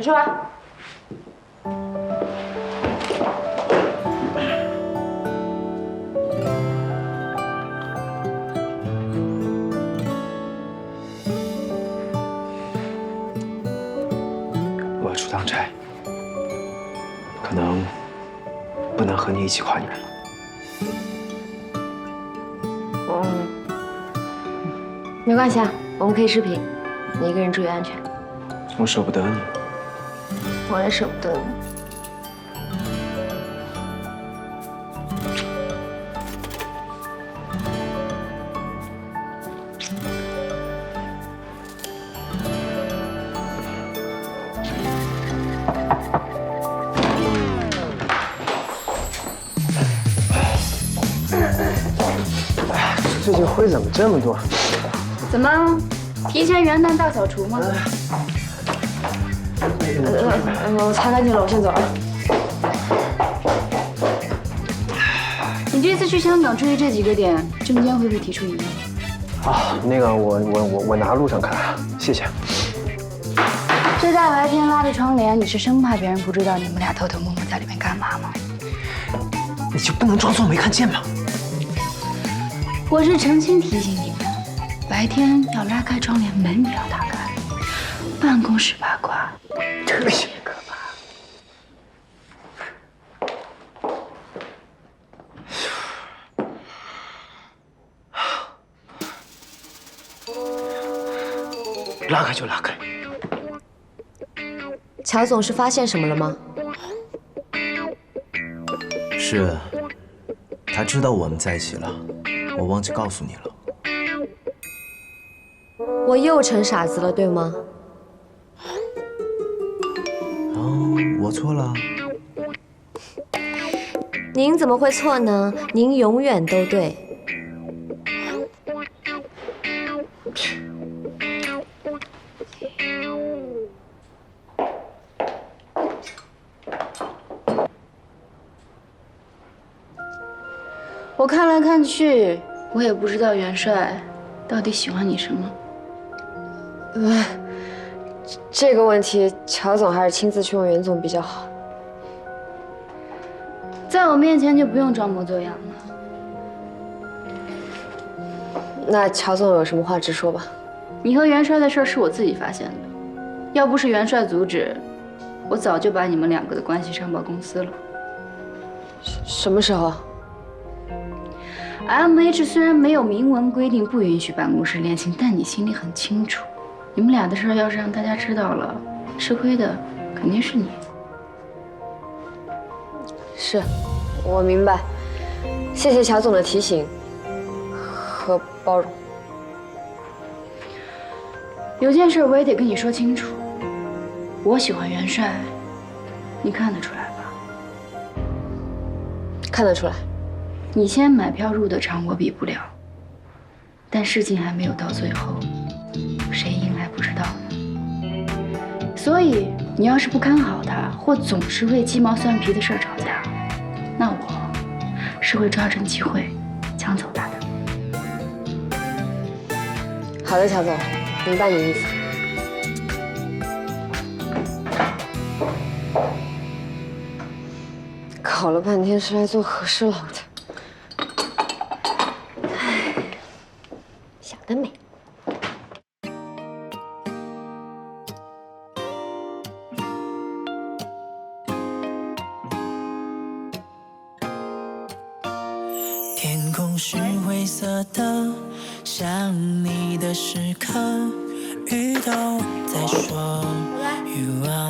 你出来。我要出趟差，可能不能和你一起跨年了。嗯，没关系啊，我们可以视频。你一个人注意安全。我舍不得你。我也舍不得你。最近灰怎么这么多？怎么，提前元旦大扫除吗？呃，我擦干净了，我先走了。你这次去香港注意这几个点，证监会不会提出疑义。啊，那个我我我我拿路上看，谢谢。这大白天拉着窗帘，你是生怕别人不知道你们俩偷偷摸摸在里面干嘛吗？你就不能装作没看见吗？我是诚心提醒你们，白天要拉开窗帘，门也要打开。办公室八卦特别可怕。拉开就拉开。乔总是发现什么了吗？是，他知道我们在一起了，我忘记告诉你了。我又成傻子了，对吗？错了。您怎么会错呢？您永远都对。我看来看去，我也不知道元帅到底喜欢你什么。呃，这个问题，乔总还是亲自去问袁总比较好。在我面前就不用装模作样了。那乔总有什么话直说吧。你和元帅的事儿是我自己发现的，要不是元帅阻止，我早就把你们两个的关系上报公司了。什么时候？M H 虽然没有明文规定不允许办公室恋情，但你心里很清楚，你们俩的事儿要是让大家知道了，吃亏的肯定是你。是，我明白。谢谢乔总的提醒和包容。有件事我也得跟你说清楚，我喜欢元帅，你看得出来吧？看得出来。你先买票入的场，我比不了。但事情还没有到最后，谁。所以你要是不看好他，或总是为鸡毛蒜皮的事吵架，那我是会抓准机会抢走他的。好的，乔总，明白你意思。搞了半天是来做和事佬的，是灰色的，想你的时刻，雨都在说，You are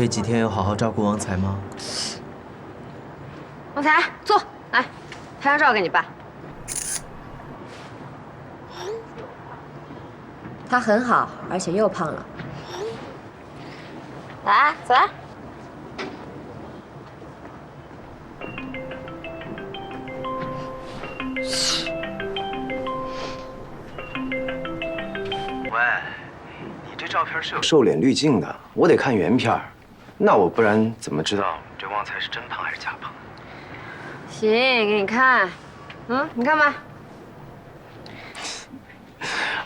这几天有好好照顾王才吗？啊，旺财，坐，来，拍张照给你爸。他很好，而且又胖了。来，走来。喂，你这照片是有瘦脸滤镜的，我得看原片儿。那我不然怎么知道这旺财是真胖还是假胖？行，给你看。嗯，你看吧。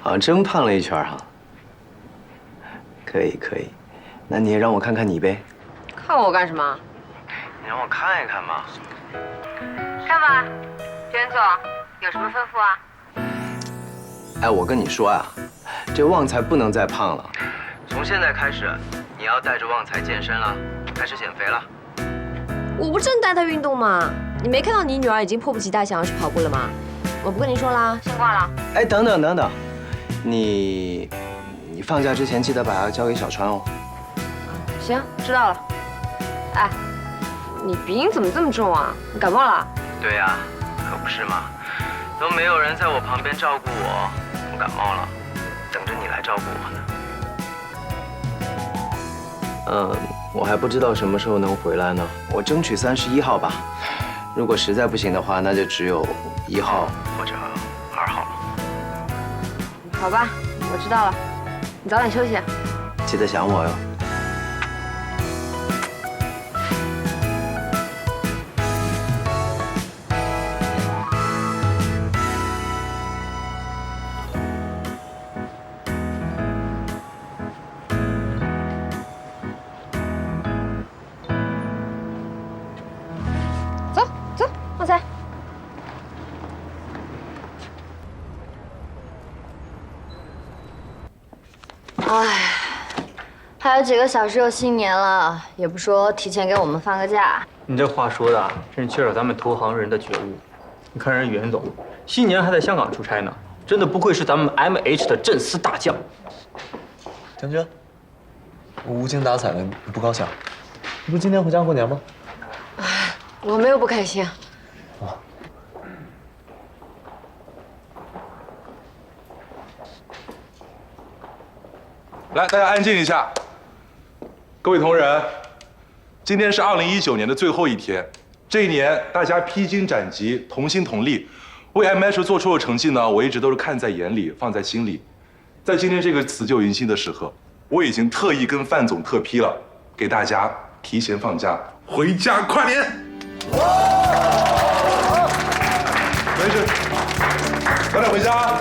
好 像真胖了一圈哈。可以可以，那你也让我看看你呗。看我干什么？你让我看一看嘛。看吧，娟总，有什么吩咐啊？哎，我跟你说啊，这旺财不能再胖了。从现在开始，你要带着旺财健身了，开始减肥了。我不正带他运动吗？你没看到你女儿已经迫不及待想要去跑步了吗？我不跟你说啦，先挂了。哎，等等等等，你你放假之前记得把它交给小川哦。行，知道了。哎，你鼻音怎么这么重啊？你感冒了？对呀、可不是嘛，都没有人在我旁边照顾我，我感冒了，等着你来照顾我呢。嗯，我还不知道什么时候能回来呢，我争取三十一号吧。如果实在不行的话，那就只有一号或者二号了。好吧，我知道了。你早点休息。记得想我哟。唉，还有几个小时就新年了，也不说提前给我们放个假。你这话说的真是缺少咱们投行人的觉悟。你看人袁总，新年还在香港出差呢，真的不愧是咱们 M H 的镇司大将。将军，我无精打采的，你不高兴？你不是今天回家过年吗？我没有不开心。来，大家安静一下。各位同仁，今天是二零一九年的最后一天，这一年大家披荆斩棘，同心同力，为 M H 做出的成绩呢，我一直都是看在眼里，放在心里。在今天这个辞旧迎新的时刻，我已经特意跟范总特批了，给大家提前放假，回家跨年。没事，早点回家。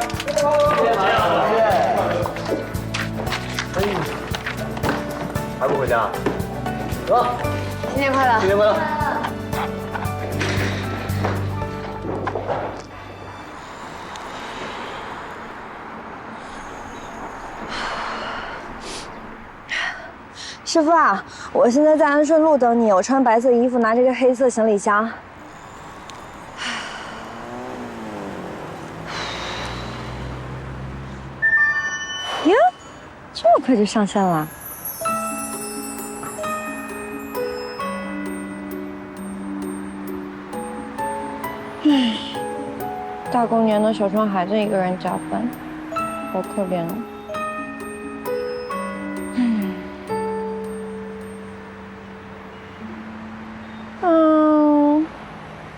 还不回家？走新年快乐！新年快乐！师傅啊，我现在在安顺路等你，我穿白色衣服，拿着个黑色行李箱。呀，这么快就上线了？大过年的小川还在一个人加班，好可怜哦。嗯，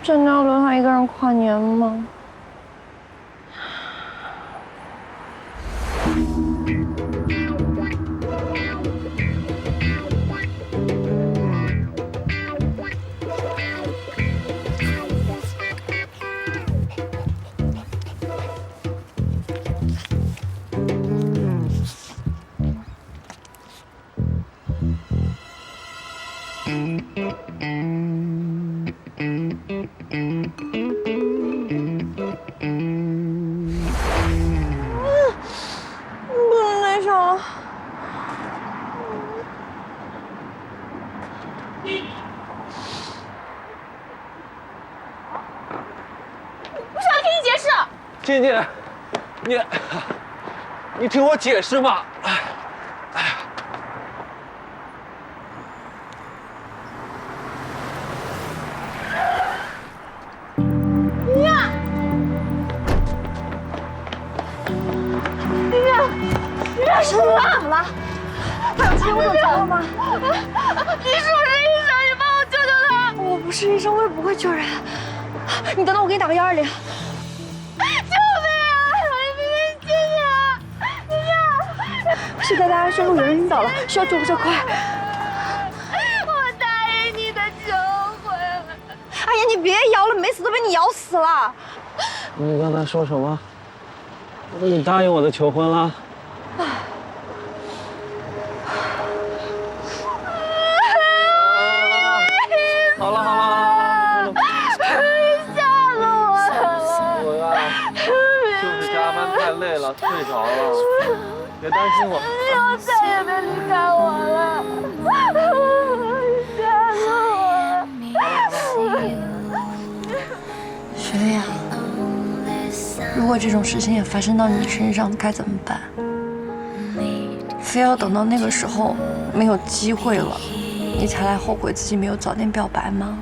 真的要轮他一个人跨年吗？婷姐你你听我解释嘛。哎哎呀婷姐婷姐婷姐你怎么了他有急事找我吗啊啊你是不是医生你帮我救救他我不是医生我也不会救人你等等我给你打个幺二零谢。现在大安顺路有人晕倒了，需要救护车快。我答应你的求婚。哎呀，你别摇了，没死都被你摇死了。你刚才说什么？你答应我的求婚了？好了好了好了，吓死我了！我呀，就是加班太累了，睡着了。别担心我。以后再也别离开我了，吓死我了！雪莉啊，如果这种事情也发生到你身上，该怎么办？非要等到那个时候没有机会了，你才来后悔自己没有早点表白吗？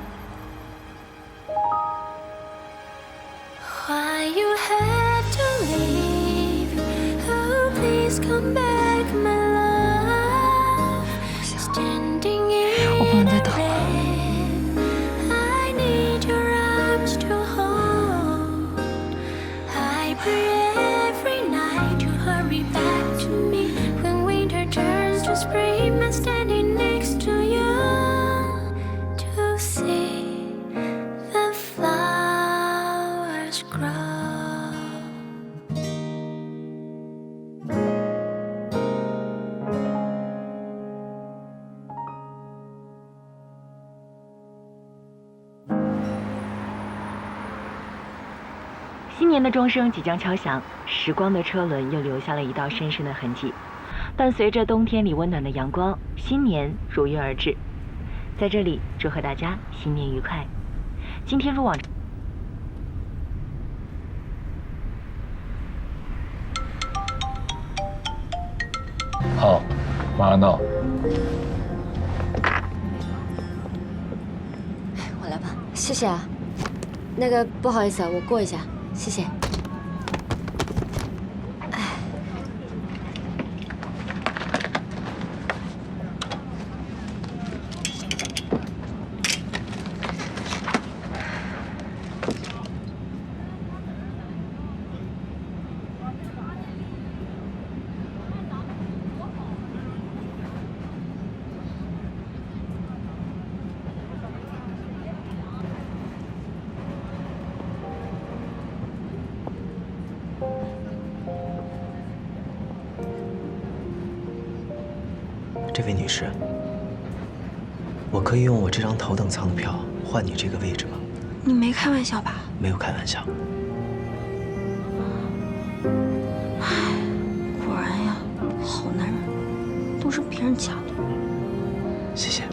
新年的钟声即将敲响，时光的车轮又留下了一道深深的痕迹。伴随着冬天里温暖的阳光，新年如约而至。在这里，祝贺大家新年愉快。今天入网好，马上到。我来吧，谢谢啊。那个不好意思啊，我过一下，谢谢。位女士，我可以用我这张头等舱的票换你这个位置吗？你没开玩笑吧？没有开玩笑。果然呀，好男人都是别人家的。谢谢。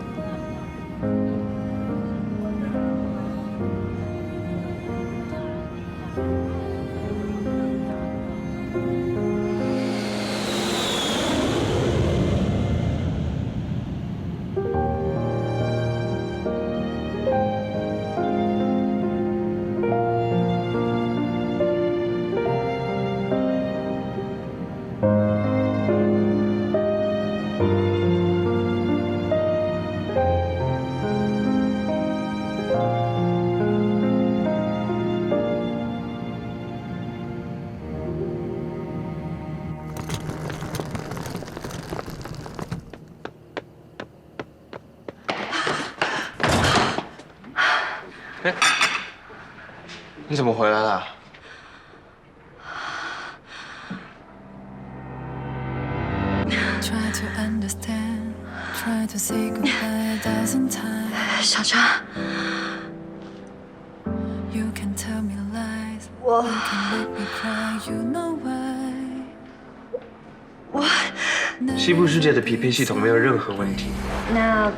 你怎么回来了？小川，我我西部世界的匹配系统没有任何问题。那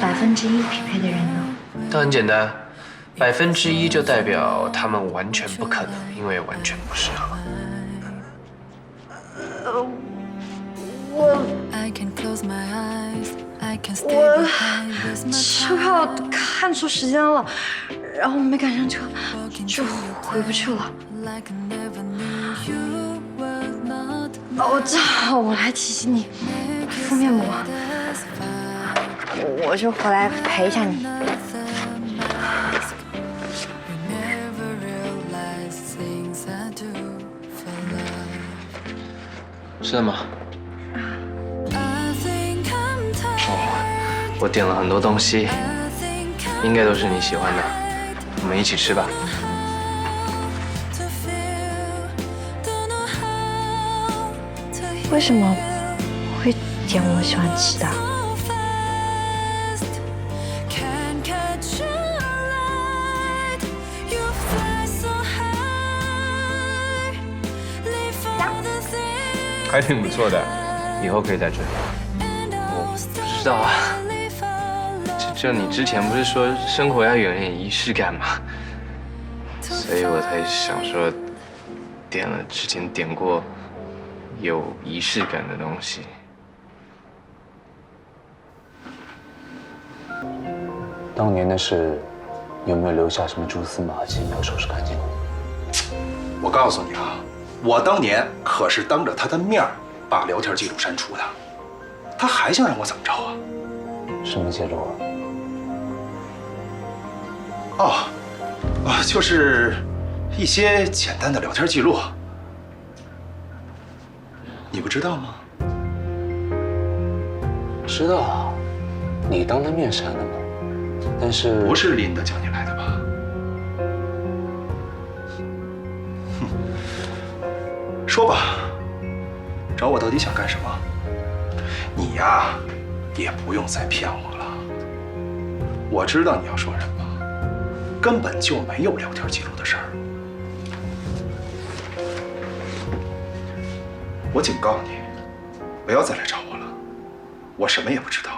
百分之一匹配的人呢？那很简单，百分之一就代表他们完全不可能，因为完全不适合。我 I can close my eyes, I can stay 我车票看错时间了，然后没赶上车，就回不去了。哦，我知道，我来提醒你，敷面膜。我就回来陪一下你。是的吗？哦，我点了很多东西，应该都是你喜欢的，我们一起吃吧。为什么会点我喜欢吃的？还挺不错的，以后可以再追。我不知道啊，就就你之前不是说生活要有点仪式感吗？所以我才想说，点了之前点过有仪式感的东西。当年的事，有没有留下什么蛛丝马迹没有收拾干净？我告诉你啊，我当年可是当着他的面儿把聊天记录删除的，他还想让我怎么着啊？什么记录啊？哦，啊，就是一些简单的聊天记录，你不知道吗？知道，你当他面删的吗？但是不是林的叫你来的说吧，找我到底想干什么？你呀，也不用再骗我了。我知道你要说什么，根本就没有聊天记录的事儿。我警告你，不要再来找我了，我什么也不知道。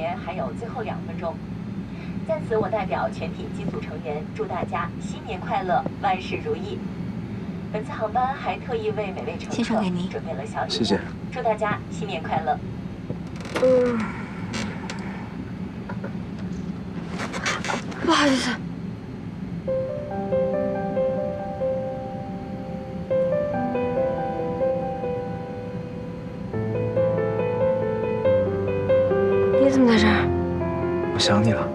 年还有最后两分钟。在此，我代表全体机组成员祝大家新年快乐，万事如意。本次航班还特意为每位乘客准备了小礼物，谢谢祝大家新年快乐。嗯，不好意思。想你了。